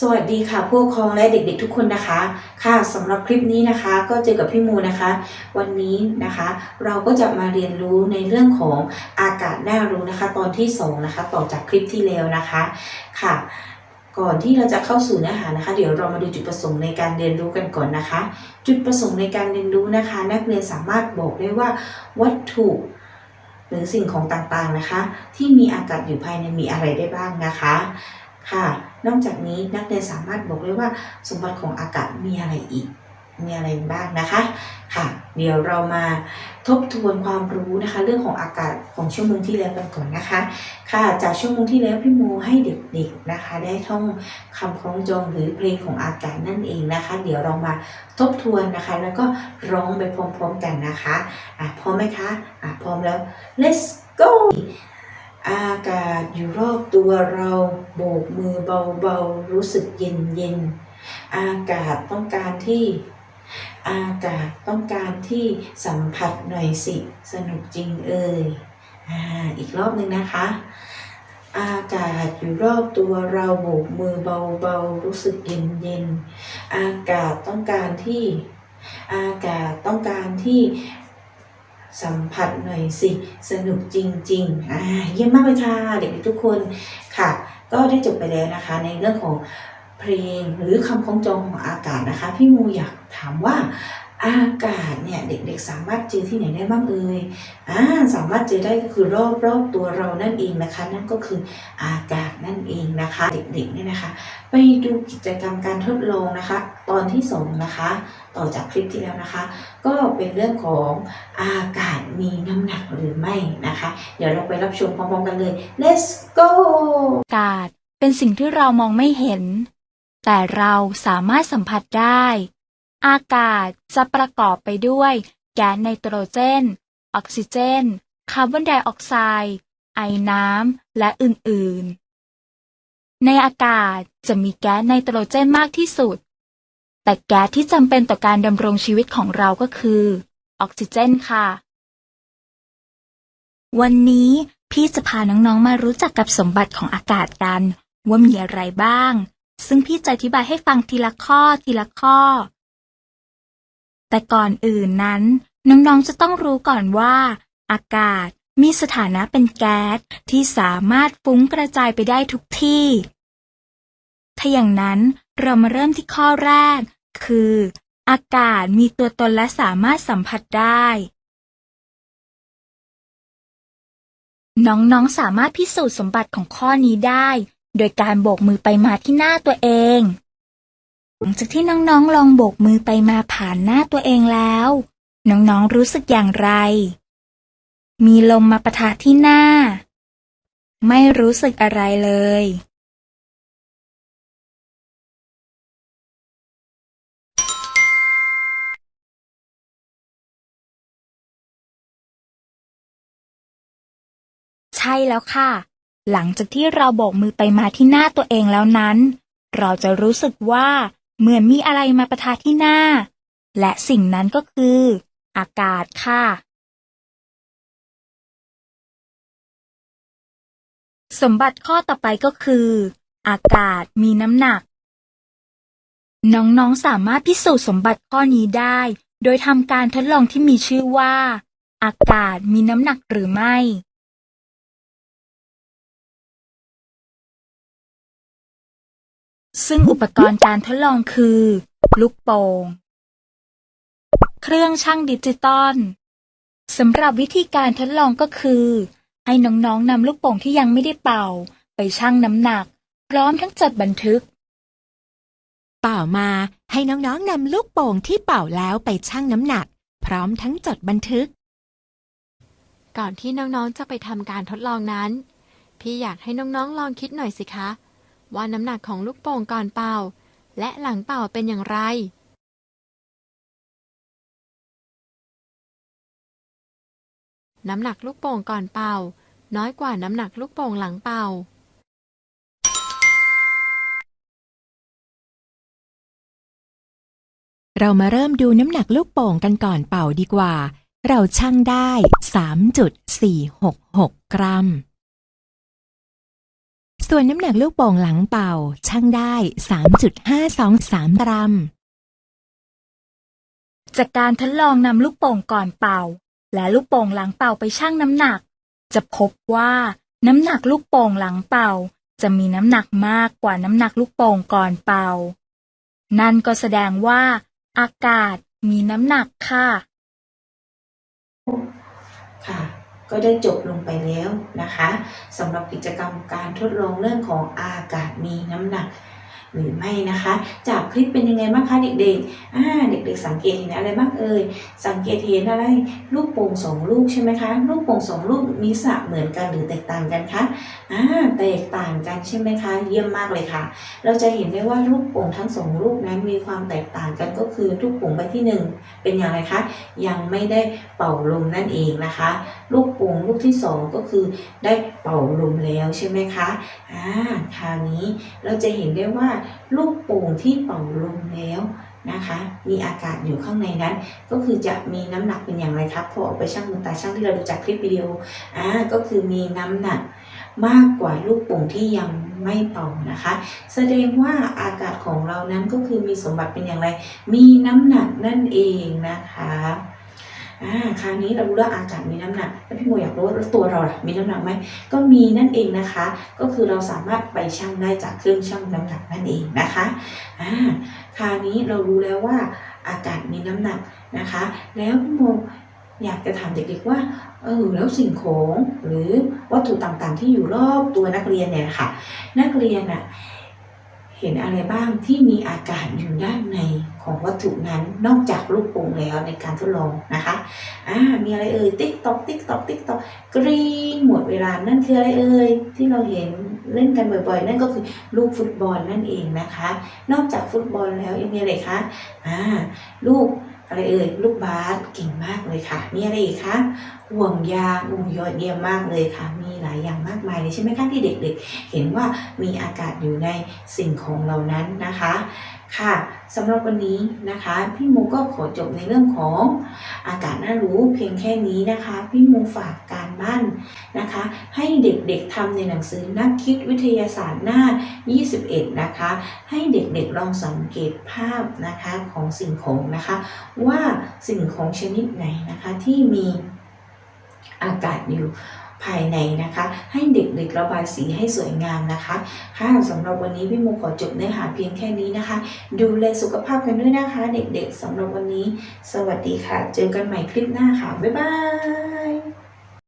สวัสดีค่ะผู้ปกครองและเด็กๆทุกคนนะคะ ค่ะสำหรับคลิปนี้นะคะ ก็เจอกับพี่มูนะคะ วันนี้นะคะ เราก็จะมาเรียนรู้ในเรื่องของอากาศน่ารู้นะคะ ตอนที่สองนะคะต่อจากคลิปที่แล้วนะคะค่ะ ก่อนที่เราจะเข้าสู่เนื้อหานะคะ เดี๋ยวเรามาดูจุดประสงค์ในการเรียนรู้กันก่อนนะคะ จุดประสงค์ในการเรียนรู้นะคะ นักเรียนสามารถบอกได้ว่าวัตถุหรือสิ่งของต่างๆนะคะ ที่มีอากาศอยู่ภายในมีอะไรได้บ้างนะคะ ค่ะ นอกจากนี้นักเรียนสามารถบอกได้ว่าสมบัติของอากาศมีอะไรอีก มีอะไรบ้างนะคะ ค่ะ เดี๋ยวเรามาทบทวนความรู้นะคะ เรื่องของอากาศของชั่วโมงที่แล้วกันก่อนนะคะ ค่ะ จากชั่วโมงที่แล้วพี่โมให้เด็กๆนะคะ ได้ท่องคำคล้องจองหรือเพลงของอากาศนั่นเองนะคะ เดี๋ยวเรามาทบทวนนะคะ แล้วก็ร้องไปพร้อมๆกันนะคะ อะพร้อมไหมคะ อะพร้อมแล้ว let's go อากาศอยู่รอบตัวเราโบกมือเบาๆ รู้สึกเย็นเย็นๆอากาศต้องการที่ อากาศต้องการที่สัมผัสหน่อยสิ สนุกจริงเอ่ยออีกรอบหนึ่งนะคะ อากาศอยู่รอบตัวเราโบกมือเบาๆ รู้สึกเย็นเย็นๆอากาศต้องการที่ อากาศต้องการที่ สัมผัสหน่อยสิ สนุกจริงๆอ่าเยี่ยมมากเลยค่ะ เด็กๆทุกคนค่ะ ก็ได้จบไปแล้วนะคะ ในเรื่องของเพลงหรือคำคล้องจองของอากาศนะคะ พี่มูอยากถามว่า อากาศเนี่ยเด็กๆสามารถเจอที่ไหนได้บ้างเอ่ยอ่าสามารถเจอได้ก็คือรอบรอบๆตัวเรานั่นเองนะคะ นั่นก็คืออากาศนั่นเองนะคะ เด็กๆเนี่ยนะคะ ไปดูกิจกรรมการทดลองนะคะ ตอนที่สองนะคะ ต่อจากคลิปที่แล้วนะคะ ก็เป็นเรื่องของอากาศมีน้ำหนักหรือไม่นะคะ เดี๋ยวเราไปรับชมพร้อมๆกันเลย let's go อากาศเป็นสิ่งที่เรามองไม่เห็น แต่เราสามารถสัมผัสได้ อากาศจะประกอบไปด้วย แก๊สไนโตรเจน ออกซิเจน คาร์บอนไดออกไซด์ ไอน้ำ และอื่น ๆ ในอากาศจะมีแก๊สไนโตรเจนมากที่สุด แต่แก๊สที่จำเป็นต่อการดำรงชีวิตของเราก็คือ ออกซิเจนค่ะ วันนี้พี่จะพาน้องๆ มารู้จักกับสมบัติของอากาศกัน ว่ามีอะไรบ้าง ซึ่งพี่จะอธิบายให้ฟังทีละข้อทีละข้อ แต่ก่อนอื่นนั้น น้องๆจะต้องรู้ก่อนว่า อากาศมีสถานะเป็นแก๊สที่สามารถฟุ้งกระจายไปได้ทุกที่ ถ้าอย่างนั้นเรามาเริ่มที่ข้อแรก คือ อากาศมีตัวตนและสามารถสัมผัสได้ น้องๆสามารถพิสูจน์สมบัติของข้อนี้ได้ โดยการโบกมือไปมาที่หน้าตัวเอง หลังจากที่น้องๆลองโบกมือไปมาผ่านหน้าตัวเองแล้ว น้องๆรู้สึกอย่างไร มีลมมาปะทะที่หน้า ไม่รู้สึกอะไรเลย ใช่แล้วค่ะ หลังจากที่เราโบกมือไปมาที่หน้าตัวเองแล้วนั้น เราจะรู้สึกว่า เหมือนมีอะไรมาปะทะที่หน้า และสิ่งนั้นก็คือ อากาศค่ะ สมบัติข้อต่อไปก็คือ อากาศมีน้ำหนัก น้องๆสามารถพิสูจน์สมบัติข้อนี้ได้ โดยทำการทดลองที่มีชื่อว่า อากาศมีน้ำหนักหรือไม่ ซึ่งอุปกรณ์การทดลองคือ ลูกโป่ง เครื่องชั่งดิจิตอลสำหรับวิธีการทดลองก็คือ ให้น้องๆนำลูกโป่งที่ยังไม่ได้เป่า ไปชั่งน้ำหนัก พร้อมทั้งจดบันทึก ต่อมาให้น้องๆนำลูกโป่งที่เป่าแล้วไปชั่งน้ำหนัก พร้อมทั้งจดบันทึก ก่อนที่น้องๆจะไปทำการทดลองนั้น พี่อยากให้น้องๆลองคิดหน่อยสิคะ ว่าน้ำหนักของลูกโป่งก่อนเป่า และหลังเป่าเป็นอย่างไรน้ำหนักลูกโป่งก่อนเป่า น้อยกว่าน้ำหนักลูกโป่งหลังเป่า เรามาเริ่มดูน้ำหนักลูกโป่งกันก่อนเป่าดีกว่า เราชั่งได้ 3.466 กรัม ส่วนน้ำหนักลูกโป่งหลังเป่าชั่งได้ 3.523 กรัม จากการทดลองนำลูกโป่งก่อนเป่า และลูกโป่งหลังเป่าไปชั่งน้ำหนัก จะพบว่าน้ำหนักลูกโป่งหลังเป่า จะมีน้ำหนักมากกว่าน้ำหนักลูกโป่งก่อนเป่า นั่นก็แสดงว่า อากาศมีน้ำหนักค่ะ ค่ะ ก็ได้จบลงไปแล้วนะคะสำหรับกิจกรรมการทดลองเรื่องของอากาศมีน้ำหนัก หรือไม่นะคะ จากคลิปเป็นยังไงบ้างคะเด็กๆอ่าเด็กๆ สังเกตเห็นอะไรบ้างเอ่ยสังเกตเห็นอะไรลูกโป่งสองลูกใช่ไหมคะลูกโป่งสองลูกมีสระเหมือนกันหรือแตกต่างกันคะอ่าแตกต่างกันใช่ไหมคะเยี่ยมมากเลยค่ะ เราจะเห็นได้ว่าลูกโป่งทั้งสองลูกนั้นมีความแตกต่างกันก็คือลูกโป่งใบที่หนึ่งเป็นอย่างไรคะยังไม่ได้เป่าลมนั่นเองนะคะ ลูกโป่งลูกที่สองก็คือได้เป่าลมแล้วใช่ไหมคะอ่าคราวนี้เราจะเห็นได้ว่าลูกโป่งที่เป่าลมแล้วนะคะ มีอากาศอยู่ข้างในนั้น ก็คือจะมีน้ำหนักเป็นอย่างไรครับพอเอาไปชั่งบนตาชั่งที่เราดูจากคลิปวิดีโออ่าก็คือมีน้ำหนักมากกว่าลูกโป่งที่ยังไม่เป่านะคะ แสดงว่าอากาศของเรานั้นก็คือมีสมบัติเป็นอย่างไร มีน้ำหนักนั่นเองนะคะ อ่าคราวนี้เรารู้แล้วอากาศมีน้ำหนัก แล้วพี่โมอยากรู้ว่าตัวเราล่ะมีน้ำหนักไหม ก็มีนั่นเองนะคะ ก็คือเราสามารถไปชั่งได้จากเครื่องชั่งน้ำหนักนั่นเองนะคะอ่าคราวนี้เรารู้แล้วว่าอากาศมีน้ำหนักนะคะ แล้วพี่โมอยากจะถามเด็กๆว่าเออแล้วสิ่งของหรือวัตถุต่างๆ ที่อยู่รอบตัวนักเรียนเนี่ยค่ะ นักเรียนอะเห็นอะไรบ้างที่มีอากาศอยู่ด้านใน ของวัตถุนั้นนอกจากลูกโป่งแล้วในการทดลองนะคะอ่ามีอะไรเอ่ยติ๊กตอกติ๊กตอกติ๊กตอกกรี๊งหมดเวลานั่นคืออะไรเอ่ยที่เราเห็นเล่นกันบ่อยๆ นั่นก็คือลูกฟุตบอลนั่นเองนะคะ นอกจากฟุตบอลแล้วยังมีอะไรคะอ่าลูกอะไรเอ่ยลูกบาสเก่งมากเลยค่ะ มีอะไรอีกคะห่วงยางอู้ยอดเยี่ยมมากเลยค่ะ มีหลายอย่างมากมายเลยใช่ไหมคะที่เด็กๆ เห็นว่ามีอากาศอยู่ในสิ่งของเหล่านั้นนะคะค่ะสำหรับวันนี้นะคะ พี่โมก็ขอจบในเรื่องของอากาศน่ารู้เพียงแค่นี้นะคะ พี่โมฝากการบ้านนะคะ ให้เด็กๆทำในหนังสือนักคิดวิทยาศาสตร์หน้า 21 นะคะ ให้เด็กๆลองสังเกตภาพนะคะของสิ่งของนะคะ ว่าสิ่งของชนิดไหนนะคะที่มี อากาศอยู่ภายในนะคะ ให้เด็กๆระบายสีให้สวยงามนะคะ ค่ะสำหรับวันนี้พี่โมขอจบเนื้อหาเพียงแค่นี้นะคะ ดูแลสุขภาพกันด้วยนะคะ เด็กๆสำหรับวันนี้ สวัสดีค่ะ เจอกันใหม่คลิปหน้าค่ะ บ๊ายบาย